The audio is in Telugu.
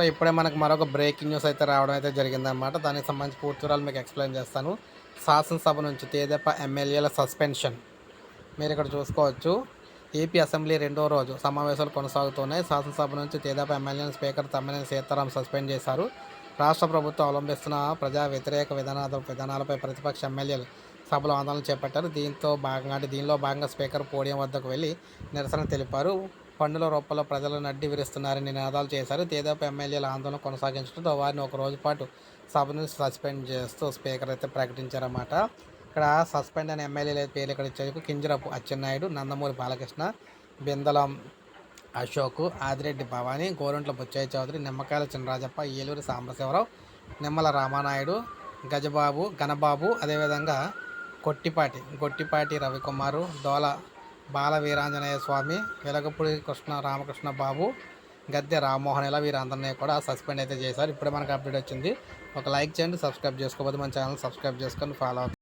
సో ఇప్పుడే మనకు మరొక బ్రేకింగ్ న్యూస్ అయితే రావడం అయితే జరిగిందనమాట దానికి సంబంధించి పూర్తి వివరాలు మీకు ఎక్స్ప్లెయిన్ చేస్తాను. శాసనసభ నుంచి తేదప ఎమ్మెల్యేల సస్పెన్షన్. మీరు ఇక్కడ చూసుకోవచ్చు. ఏపీ అసెంబ్లీ రెండో రోజు సమావేశాలు కొనసాగుతున్నాయి. శాసనసభ నుంచి తేదాప ఎమ్మెల్యేలను స్పీకర్ తమ్మినేని సీతారాం సస్పెండ్ చేశారు. రాష్ట్ర ప్రభుత్వం అవలంబిస్తున్న ప్రజా వ్యతిరేక విధానాల విధానాలపై ప్రతిపక్ష ఎమ్మెల్యేలు సభలో ఆందోళన చేపట్టారు. దీంతో భాగంగా అంటే దీనిలో భాగంగా స్పీకర్ పోడియం వద్దకు వెళ్ళి నిరసన తెలిపారు. పన్నుల రూపంలో ప్రజలను అడ్డి విరుస్తున్నారని నినాదాలు చేశారు. తేదాపు ఎమ్మెల్యేల ఆందోళన కొనసాగించడంతో వారిని ఒక రోజు పాటు సభను సస్పెండ్ చేస్తూ స్పీకర్ అయితే ప్రకటించారన్నమాట. ఇక్కడ సస్పెండ్ అయిన ఎమ్మెల్యేల పేర్లు ఇక్కడ ఇచ్చేందుకు కింజరపు అచ్చెన్నాయుడు నందమూరి బాలకృష్ణ బిందలం అశోక్ ఆదిరెడ్డి భవానీ గోరంట్ల బుచ్చయ్య చౌదరి నిమ్మకాయల చినరాజప్ప ఏలూరి సాంబశివరావు నిమ్మల రామానాయుడు గజబాబు ఘనబాబు అదేవిధంగా కొట్టిపాటి గొట్టిపాటి రవికుమారు దోల బాల వీరాంజనేయ స్వామి వెలగపూడి కృష్ణ రామకృష్ణ బాబు గద్దె రామ్మోహన్ ఇలా వీరందరినీ కూడా సస్పెండ్ అయితే చేశారు. ఇప్పుడే మనకు అప్డేట్ వచ్చింది. ఒక లైక్ చేయండి సబ్స్క్రైబ్ చేసుకోకపోతే మన ఛానల్ సబ్స్క్రైబ్ చేసుకొని ఫాలో అవుతుంది